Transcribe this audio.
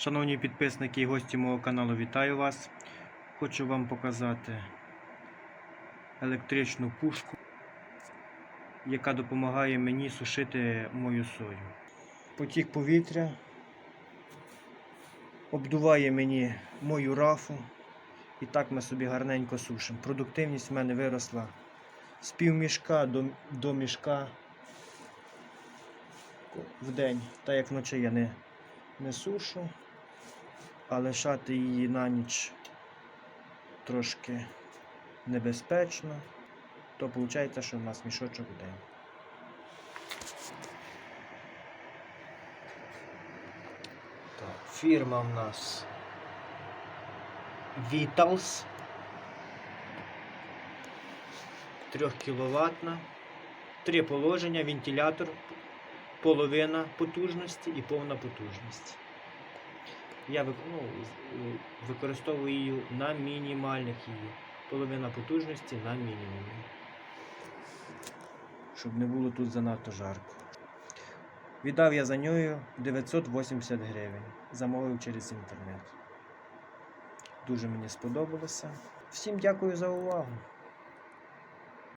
Шановні підписники і гості мого каналу, вітаю вас. Хочу вам показати електричну пушку, яка допомагає мені сушити мою сою. Потік повітря обдуває мені мою рафу, і так ми собі гарненько сушимо. Продуктивність в мене виросла з півмішка до, до мішка в день, так як вночі я не, не сушу, а лишати її на ніч трошки небезпечно, то виходить, що в нас мішочок в день. Так, фірма в нас Vitals 3 кВт, три положення, вентилятор, половина потужності і повна потужність. Я ну, е, використовую її на мінімальних її. Половина потужності на мінімумі. Щоб не було тут занадто жарко. Віддав я за нею 980 гривень. Замовив через інтернет. Дуже мені сподобалося. Всім дякую за увагу.